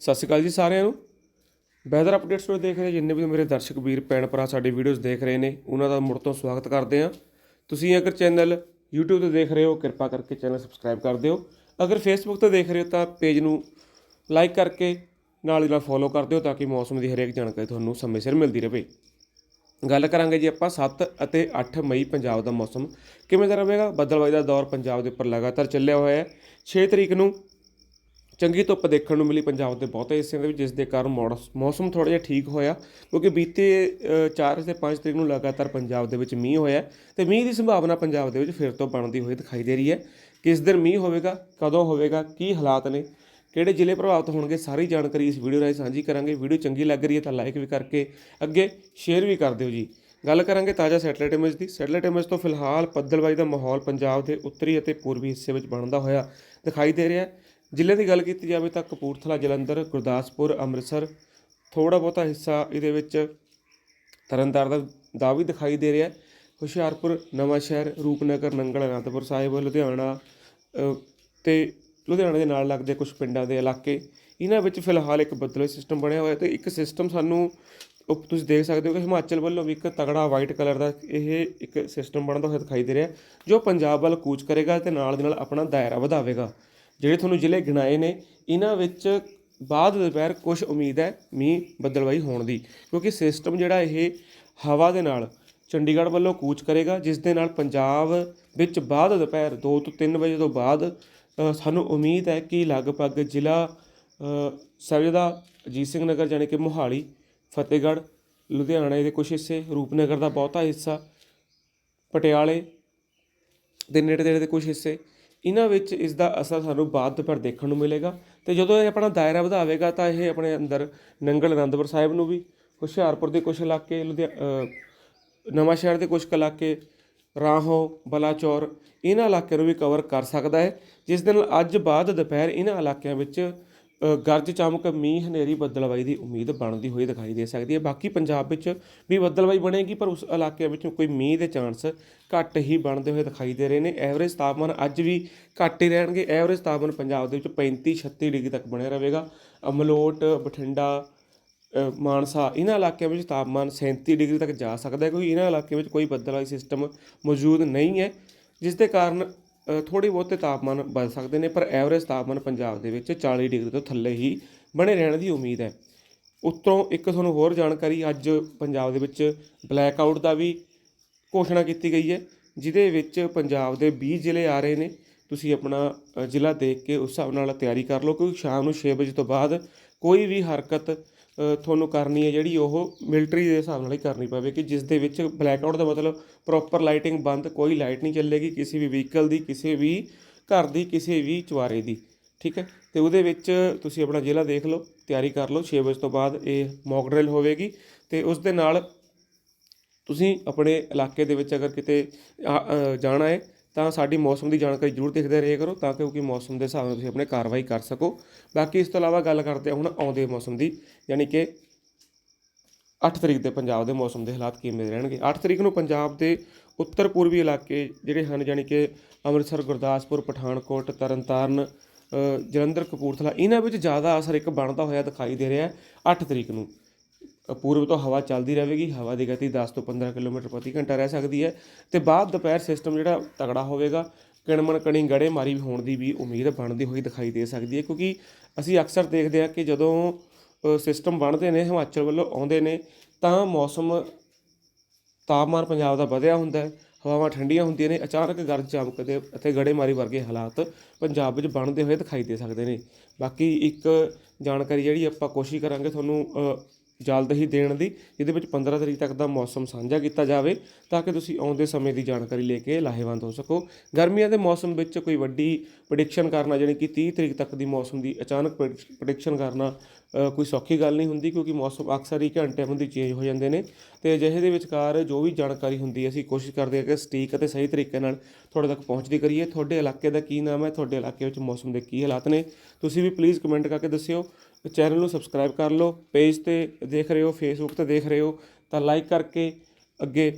ਸਤਿ ਸ਼੍ਰੀ ਅਕਾਲ ਜੀ ਸਾਰਿਆਂ ਨੂੰ। ਵੈਦਰ ਅਪਡੇਟਸ ਨੂੰ ਦੇਖ ਰਹੇ ਜਿੰਨੇ ਵੀ ਮੇਰੇ ਦਰਸ਼ਕ ਵੀਰ, ਭੈਣ ਭਰਾ ਸਾਡੇ ਵੀਡੀਓਜ਼ ਦੇਖ ਰਹੇ ਨੇ, ਉਹਨਾਂ ਦਾ ਮੁੜ ਤੋਂ ਸਵਾਗਤ ਕਰਦੇ ਹਾਂ। ਤੁਸੀਂ ਅਗਰ ਚੈਨਲ YouTube ਤੇ ਦੇਖ ਰਹੇ ਹੋ, ਕਿਰਪਾ ਕਰਕੇ ਚੈਨਲ ਸਬਸਕ੍ਰਾਈਬ ਕਰ ਦਿਓ। ਅਗਰ Facebook ਤੇ ਦੇਖ ਰਹੇ ਹੋ ਤਾਂ ਪੇਜ ਨੂੰ ਲਾਈਕ ਕਰਕੇ ਨਾਲ ਹੀ ਨਾਲ ਫੋਲੋ ਕਰ ਦਿਓ ਤਾਂ ਕਿ ਮੌਸਮ ਦੀ ਹਰੇਕ ਜਾਣਕਾਰੀ ਤੁਹਾਨੂੰ ਸਮੇਂ ਸਿਰ ਮਿਲਦੀ ਰਹੇ। ਗੱਲ ਕਰਾਂਗੇ ਜੀ ਆਪਾਂ 7 ਅਤੇ 8 ਮਈ ਪੰਜਾਬ ਦਾ ਮੌਸਮ ਕਿਵੇਂ ਦਾ ਰਹੇਗਾ? ਬੱਦਲਬਾਈ ਦਾ ਦੌਰ ਪੰਜਾਬ ਦੇ ਉੱਪਰ ਲਗਾਤਾਰ ਚੱਲਿਆ ਹੋਇਆ ਹੈ। 6 ਤਰੀਕ ਨੂੰ ਚੰਗੀ ਧੁੱਪ ਦੇਖਣ ਨੂੰ ਮਿਲੀ ਪੰਜਾਬ ਦੇ ਬਹੁਤੇ ਹਿੱਸਿਆਂ ਦੇ ਵਿੱਚ, ਜਿਸ ਦੇ ਕਾਰਨ ਮੌਸਮ ਥੋੜਾ ਜਿਹਾ ਠੀਕ ਹੋਇਆ, ਕਿਉਂਕਿ ਬੀਤੇ 4 ਤੇ 5 ਤਰੀਕ ਨੂੰ ਲਗਾਤਾਰ ਪੰਜਾਬ ਦੇ ਵਿੱਚ ਮੀਂਹ ਹੋਇਆ ਤੇ ਮੀਂਹ ਦੀ ਸੰਭਾਵਨਾ ਪੰਜਾਬ ਦੇ ਵਿੱਚ ਫਿਰ ਤੋਂ ਬਣਦੀ ਹੋਈ ਦਿਖਾਈ ਦੇ ਰਹੀ ਹੈ। ਕਿਸ ਦਿਨ ਮੀਂਹ ਹੋਵੇਗਾ, ਕਦੋਂ ਹੋਵੇਗਾ, ਕੀ ਹਾਲਾਤ ਨੇ, ਕਿਹੜੇ ਜ਼ਿਲ੍ਹੇ ਪ੍ਰਭਾਵਿਤ ਹੋਣਗੇ, ਸਾਰੀ ਜਾਣਕਾਰੀ ਇਸ ਵੀਡੀਓ ਰਾਹੀਂ ਸਾਂਝੀ ਕਰਾਂਗੇ। ਵੀਡੀਓ ਚੰਗੀ ਲੱਗ ਰਹੀ ਹੈ ਤਾਂ ਲਾਈਕ ਵੀ ਕਰਕੇ ਅੱਗੇ ਸ਼ੇਅਰ ਵੀ ਕਰ ਦਿਓ ਜੀ। ਗੱਲ ਕਰਾਂਗੇ ਤਾਜ਼ਾ ਸੈਟਲਾਈਟ ਇਮੇਜ ਦੀ। ਸੈਟਲਾਈਟ ਇਮੇਜ ਤੋਂ ਫਿਲਹਾਲ ਬੱਦਲਬਾਈ ਦਾ ਮਾਹੌਲ ਪੰਜਾਬ ਦੇ ਉੱਤਰੀ ਅਤੇ ਪੂਰਬੀ ਹਿੱਸੇ ਵਿੱਚ ਬਣਦਾ ਹੋਇਆ ਦਿਖਾਈ ਦੇ ਰਿਹਾ ਹੈ। ਜ਼ਿਲ੍ਹੇ ਦੀ ਗੱਲ ਕੀਤੀ ਜਾਵੇ ਤਾਂ ਕਪੂਰਥਲਾ ਜਲੰਧਰ ਗੁਰਦਾਸਪੁਰ ਅੰਮ੍ਰਿਤਸਰ ਥੋੜਾ ਬਹੁਤਾ ਹਿੱਸਾ ਇਹਦੇ ਵਿੱਚ ਤਰਨਤਾਰਨ ਦਾ ਦਾ ਵੀ ਦਿਖਾਈ ਦੇ ਰਿਹਾ ਹੁਸ਼ਿਆਰਪੁਰ ਨਵਾਂ ਸ਼ਹਿਰ ਰੂਪਨਗਰ ਨੰਗਲ ਅਨੰਦਪੁਰ ਸਾਹਿਬ ਲੁਧਿਆਣਾ ਅ, ਤੇ ਲੁਧਿਆਣਾ ਦੇ ਨਾਲ ਲੱਗਦੇ ਕੁਝ ਪਿੰਡਾਂ ਦੇ ਇਲਾਕੇ ਇਹਨਾਂ ਵਿੱਚ ਫਿਲਹਾਲ ਇੱਕ ਬੱਦਲ ਸਿਸਟਮ ਬਣਿਆ ਹੋਇਆ ਤੇ ਇੱਕ ਸਿਸਟਮ ਸਾਨੂੰ ਉਹ ਤੁਸੀਂ ਦੇਖ ਸਕਦੇ ਹੋ ਕਿ ਹਿਮਾਚਲ ਵੱਲੋਂ ਵੀ ਇੱਕ ਤਗੜਾ ਵਾਈਟ ਕਲਰ ਦਾ ਇਹ ਇੱਕ ਸਿਸਟਮ ਬਣਦਾ ਹੋਇਆ ਦਿਖਾਈ ਦੇ ਰਿਹਾ ਜੋ ਪੰਜਾਬ ਵੱਲ ਕੂਚ ਕਰੇਗਾ ਤੇ ਨਾਲ ਦੇ ਨਾਲ ਆਪਣਾ ਦਾਇਰਾ ਵਧਾਵੇਗਾ। ਜਿਹੜੇ ਤੁਹਾਨੂੰ ਜ਼ਿਲ੍ਹੇ ਗਿਣਾਏ ਨੇ ਇਹਨਾਂ ਵਿੱਚ ਬਾਅਦ ਦੁਪਹਿਰ ਕੁਝ ਉਮੀਦ ਹੈ ਮੀਂਹ ਬੱਦਲਵਾਈ ਹੋਣ ਦੀ ਕਿਉਂਕਿ ਸਿਸਟਮ ਜਿਹੜਾ ਇਹ ਹਵਾ ਦੇ ਨਾਲ ਚੰਡੀਗੜ੍ਹ ਵੱਲੋਂ ਕੂਚ ਕਰੇਗਾ ਜਿਸ ਦੇ ਨਾਲ ਪੰਜਾਬ ਵਿੱਚ ਬਾਅਦ ਦੁਪਹਿਰ 2 ਤੋਂ 3 ਵਜੇ ਤੋਂ ਬਾਅਦ ਸਾਨੂੰ ਉਮੀਦ ਹੈ ਕਿ ਲਗਭਗ ਜ਼ਿਲ੍ਹਾ ਅ, ਸਾਹਿਬਜ਼ਾਦਾ ਅਜੀਤ ਸਿੰਘ ਨਗਰ ਜਾਣੀ ਕਿ ਮੋਹਾਲੀ ਫਤਿਹਗੜ੍ਹ ਲੁਧਿਆਣਾ ਦੇ ਕੁਝ ਹਿੱਸੇ ਰੂਪਨਗਰ ਦਾ ਬਹੁਤਾ ਹਿੱਸਾ ਪਟਿਆਲੇ ਦੇ ਨੇੜੇ ਤੇੜੇ ਦੇ ਕੁਝ ਹਿੱਸੇ ਇਹਨਾਂ ਵਿੱਚ ਇਸ ਦਾ ਅਸਰ ਸਾਨੂੰ ਬਾਅਦ ਦੁਪਹਿਰ ਦੇਖਣ ਨੂੰ ਮਿਲੇਗਾ। ਤੇ ਜਦੋਂ ਇਹ ਆਪਣਾ ਦਾਇਰਾ ਵਧਾਵੇਗਾ ਤਾਂ ਇਹ ਆਪਣੇ ਅੰਦਰ ਨੰਗਲ ਅਨੰਦਪੁਰ ਸਾਹਿਬ ਨੂੰ ਵੀ ਹੁਸ਼ਿਆਰਪੁਰ ਦੇ ਕੁਝ ਇਲਾਕੇ ਲੁਧਿਆ ਅ, ਨਵਾਂ ਸ਼ਹਿਰ ਦੇ ਕੁਝ ਕੁ ਇਲਾਕੇ ਰਾਹੋਂ ਬਲਾਚੌਰ ਇਹਨਾਂ ਇਲਾਕਿਆਂ ਨੂੰ ਵੀ ਕਵਰ ਕਰ ਸਕਦਾ ਹੈ। ਜਿਸ ਦੇ ਨਾਲ ਅੱਜ ਬਾਅਦ ਦੁਪਹਿਰ ਇਹਨਾਂ ਇਲਾਕਿਆਂ ਵਿੱਚ ਗਰਜ ਚਮਕ, ਮੀਂਹ, ਹਨੇਰੀ, ਬੱਦਲਵਾਈ ਦੀ ਉਮੀਦ ਬਣਦੀ ਹੋਈ ਦਿਖਾਈ ਦੇ ਸਕਦੀ ਹੈ। ਬਾਕੀ ਪੰਜਾਬ ਵਿੱਚ ਵੀ ਬੱਦਲਵਾਈ ਬਣੇਗੀ, ਪਰ ਉਸ ਇਲਾਕੇ ਵਿੱਚ ਕੋਈ ਮੀਂਹ ਦੇ ਚਾਂਸ ਘੱਟ ਹੀ ਬਣਦੇ ਹੋਏ ਦਿਖਾਈ ਦੇ ਰਹੇ ਨੇ। ਐਵਰੇਜ ਤਾਪਮਾਨ ਅੱਜ ਵੀ ਘੱਟ ਹੀ ਰਹਿਣਗੇ। ਐਵਰੇਜ ਤਾਪਮਾਨ ਪੰਜਾਬ ਦੇ ਵਿੱਚ 35 36 ਡਿਗਰੀ ਤੱਕ ਬਣਿਆ ਰਹੇਗਾ। ਅਮਲੋਟ, ਬਠਿੰਡਾ ਮਾਨਸਾ ਇਹਨਾਂ ਇਲਾਕਿਆਂ ਵਿੱਚ ਤਾਪਮਾਨ 37 ਡਿਗਰੀ ਤੱਕ ਜਾ ਸਕਦਾ ਹੈ। ਕਿਉਂਕਿ ਇਹਨਾਂ ਇਲਾਕਿਆਂ ਵਿੱਚ ਕੋਈ ਬੱਦਲਵਾਈ ਸਿਸਟਮ ਮੌਜੂਦ ਨਹੀਂ ਹੈ, ਜਿਸ ਦੇ ਕਾਰਨ ਥੋੜੀ ਬਹੁਤੇ ਤਾਪਮਾਨ ਬਦਲ ਸਕਦੇ ਨੇ, ਪਰ ਐਵਰੇਜ ਤਾਪਮਾਨ ਪੰਜਾਬ ਦੇ ਵਿੱਚ 40 ਡਿਗਰੀ ਤੋਂ ਥੱਲੇ ਹੀ ਬਣੇ ਰਹਿਣ ਦੀ ਉਮੀਦ ਹੈ। ਉੱਤੋਂ ਇੱਕ ਤੁਹਾਨੂੰ ਹੋਰ ਜਾਣਕਾਰੀ, ਅੱਜ ਪੰਜਾਬ ਦੇ ਵਿੱਚ ਬਲੈਕ ਆਊਟ ਦਾ ਵੀ ਘੋਸ਼ਣਾ ਕੀਤੀ ਗਈ ਹੈ, ਜਿਹਦੇ ਵਿੱਚ ਪੰਜਾਬ ਦੇ 20 ਜ਼ਿਲ੍ਹੇ ਆ ਰਹੇ ਨੇ। ਤੁਸੀਂ ਆਪਣਾ ਜ਼ਿਲ੍ਹਾ ਦੇਖ ਕੇ ਉਸ ਹਿਸਾਬ ਨਾਲ ਤਿਆਰੀ ਕਰ ਲਓ, ਕਿਉਂਕਿ ਸ਼ਾਮ ਨੂੰ 6 ਵਜੇ ਤੋਂ ਬਾਅਦ ਕੋਈ ਵੀ ਹਰਕਤ ਤੁਹਾਨੂੰ ਕਰਨੀ ਹੈ ਜਿਹੜੀ ਉਹ ਮਿਲਟਰੀ ਦੇ ਹਿਸਾਬ ਨਾਲ ਹੀ ਕਰਨੀ ਪਵੇਗੀ ਜਿਸ ਦੇ ਵਿੱਚ ਬਲੈਕ ਆਊਟ ਦਾ ਮਤਲਬ ਪ੍ਰੋਪਰ ਲਾਈਟਿੰਗ ਬੰਦ, ਕੋਈ ਲਾਈਟ ਨਹੀਂ ਚੱਲੇਗੀ ਕਿਸੇ ਵੀ ਵਹੀਕਲ ਦੀ, ਕਿਸੇ ਵੀ ਘਰ ਦੀ, ਕਿਸੇ ਵੀ ਚੁਬਾਰੇ ਦੀ, ਠੀਕ ਹੈ? ਤੇ ਉਹਦੇ ਵਿੱਚ ਤੁਸੀਂ ਆਪਣਾ ਜ਼ਿਲ੍ਹਾ ਦੇਖ ਲਓ, ਤਿਆਰੀ ਕਰ ਲਓ 6 ਵਜੇ ਤੋਂ ਬਾਅਦ ਇਹ ਮੌਕ ਡਰਿਲ ਹੋਵੇਗੀ ਤੇ ਉਸ ਦੇ ਨਾਲ ਤੁਸੀਂ ਆਪਣੇ ਇਲਾਕੇ ਦੇ ਵਿੱਚ ਅਗਰ ਕਿਤੇ ਜਾਣਾ ਹੈ ਤਾਂ ਸਾਡੀ ਮੌਸਮ ਦੀ ਜਾਣਕਾਰੀ ਜ਼ਰੂਰ ਦੇਖਦੇ ਰਹੇ ਕਰੋ ਤਾਂ ਕਿ ਕਿਉਂਕਿ ਮੌਸਮ ਦੇ ਹਿਸਾਬ ਨਾਲ ਤੁਸੀਂ ਆਪਣੇ ਕਾਰਵਾਈ ਕਰ ਸਕੋ। ਬਾਕੀ ਇਸ ਤੋਂ ਇਲਾਵਾ ਗੱਲ ਕਰਦੇ ਹਾਂ ਹੁਣ ਆਉਂਦੇ ਮੌਸਮ ਦੀ, ਯਾਨੀ ਕਿ 8 ਤਰੀਕ ਦੇ ਪੰਜਾਬ ਦੇ ਮੌਸਮ ਦੇ ਹਾਲਾਤ ਕਿਵੇਂ ਦੇ ਰਹਿਣਗੇ? 8 ਤਰੀਕ ਨੂੰ ਪੰਜਾਬ ਦੇ ਉੱਤਰ ਪੂਰਬੀ ਇਲਾਕੇ ਜਿਹੜੇ ਹਨ, ਯਾਨੀ ਕਿ ਅੰਮ੍ਰਿਤਸਰ, ਗੁਰਦਾਸਪੁਰ, ਪਠਾਨਕੋਟ, ਤਰਨਤਾਰਨ ਜਲੰਧਰ, ਕਪੂਰਥਲਾ, ਇਹਨਾਂ ਵਿੱਚ ਜ਼ਿਆਦਾ ਅਸਰ ਇੱਕ ਬਣਦਾ ਹੋਇਆ ਦਿਖਾਈ ਦੇ ਰਿਹਾ ਹੈ 8 ਤਰੀਕ ਨੂੰ। ਪੂਰਬ ਤੋਂ ਹਵਾ ਚੱਲਦੀ ਰਹੇਗੀ, ਹਵਾ ਦੀ ਗਤੀ 10 ਤੋਂ 15 ਕਿਲੋਮੀਟਰ ਪ੍ਰਤੀ ਘੰਟਾ ਰਹਿ ਸਕਦੀ ਹੈ ਤੇ ਬਾਅਦ ਦੁਪਹਿਰ ਸਿਸਟਮ ਜਿਹੜਾ ਤਗੜਾ ਹੋਵੇਗਾ, ਕਿਣਮਣ ਕਣੀ ਗੜੇ ਮਾਰੀ ਹੋਣ ਦੀ ਵੀ ਉਮੀਦ ਬਣਦੀ ਹੋਈ ਦਿਖਾਈ ਦੇ ਸਕਦੀ ਹੈ, ਕਿਉਂਕਿ ਅਸੀਂ ਅਕਸਰ ਦੇਖਦੇ ਹਾਂ ਕਿ ਜਦੋਂ ਸਿਸਟਮ ਬਣਦੇ ਨੇ, ਹਿਮਾਚਲ ਵੱਲੋਂ ਆਉਂਦੇ ਨੇ, ਤਾਂ ਮੌਸਮ ਤਾਪਮਾਨ ਪੰਜਾਬ ਦਾ ਵਧਿਆ ਹੁੰਦਾ ਹੈ, ਹਵਾਵਾਂ ਠੰਡੀਆਂ ਹੁੰਦੀਆਂ ਨੇ, ਅਚਾਨਕ ਗਰਜ ਚਮਕਦੇ ਅਤੇ ਗੜੇਮਾਰੀ ਵਰਗੇ ਹਾਲਾਤ ਪੰਜਾਬ ਵਿੱਚ ਬਣਦੇ ਹੋਏ ਦਿਖਾਈ ਦੇ ਸਕਦੇ ਨੇ। ਬਾਕੀ ਇੱਕ ਜਾਣਕਾਰੀ ਜਿਹੜੀ ਆਪਾਂ ਕੋਸ਼ਿਸ਼ ਕਰਾਂਗੇ ਤੁਹਾਨੂੰ ਜਲਦ ਹੀ ਦੇਣ ਦੀ ਜਿਹਦੇ ਵਿੱਚ 15 ਤਰੀਕ ਤੱਕ ਦਾ ਮੌਸਮ ਸਾਂਝਾ ਕੀਤਾ ਜਾਵੇ। ਤਾਂ ਕਿ ਤੁਸੀਂ ਆਉਂਦੇ ਸਮੇਂ ਦੀ ਜਾਣਕਾਰੀ ਲੈ ਕੇ ਲਾਹੇਵੰਦ ਹੋ ਸਕੋ। ਗਰਮੀਆਂ ਦੇ ਮੌਸਮ ਵਿੱਚ ਕੋਈ ਵੱਡੀ ਪ੍ਰੈਡਿਕਸ਼ਨ ਕਰਨਾ, ਜਾਣੀ ਕਿ 30 ਤਰੀਕ ਤੱਕ ਦੀ ਮੌਸਮ ਦੀ ਅਚਾਨਕ ਪ੍ਰੈਡਿਕਸ਼ਨ ਕਰਨਾ ਕੋਈ ਸੌਖੀ ਗੱਲ ਨਹੀਂ ਹੁੰਦੀ, ਕਿਉਂਕਿ ਮੌਸਮ ਅਕਸਰ ਹੀ ਘੰਟੇ ਹੁੰਦੀ ਚੇਂਜ ਹੋ ਜਾਂਦੇ ਨੇ। ਤੇ ਅਜਿਹੇ ਦੇ ਵਿਚਕਾਰ ਜੋ ਵੀ ਜਾਣਕਾਰੀ ਹੁੰਦੀ, ਅਸੀਂ ਕੋਸ਼ਿਸ਼ ਕਰਦੇ ਹਾਂ ਕਿ ਸਟੀਕ ਅਤੇ ਸਹੀ ਤਰੀਕੇ ਨਾਲ ਤੁਹਾਡੇ ਤੱਕ ਪਹੁੰਚਦੀ ਕਰੀਏ। ਤੁਹਾਡੇ ਇਲਾਕੇ ਦਾ ਕੀ ਨਾਮ ਹੈ? ਤੁਹਾਡੇ ਇਲਾਕੇ ਵਿੱਚ ਮੌਸਮ ਦੇ ਕੀ ਹਾਲਾਤ ਨੇ? ਤੁਸੀਂ ਵੀ ਪਲੀਜ਼ ਕਮੈਂਟ ਕਰਕੇ ਦੱਸਿਓ। ਚੈਨਲ ਨੂੰ ਸਬਸਕ੍ਰਾਈਬ ਕਰ ਲਓ। ਪੇਜ ਤੇ ਦੇਖ ਰਹੇ ਹੋ ਫੇਸਬੁੱਕ ਤੇ ਦੇਖ ਰਹੇ ਹੋ, ਤਾਂ ਲਾਈਕ ਕਰਕੇ ਅੱਗੇ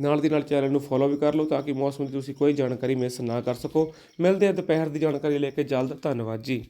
ਨਾਲ ਦੀ ਨਾਲ ਚੈਨਲ ਨੂੰ ਫੋਲੋ ਵੀ ਕਰ ਲਓ ਤਾਂ ਕਿ ਮੌਸਮ ਦੀ ਤੁਸੀਂ ਕੋਈ ਜਾਣਕਾਰੀ ਮਿਸ ਨਾ ਕਰ ਸਕੋ। ਮਿਲਦੇ ਹਾਂ ਦੁਪਹਿਰ ਦੀ ਜਾਣਕਾਰੀ ਲੈ ਕੇ ਜਲਦ। ਧੰਨਵਾਦ ਜੀ।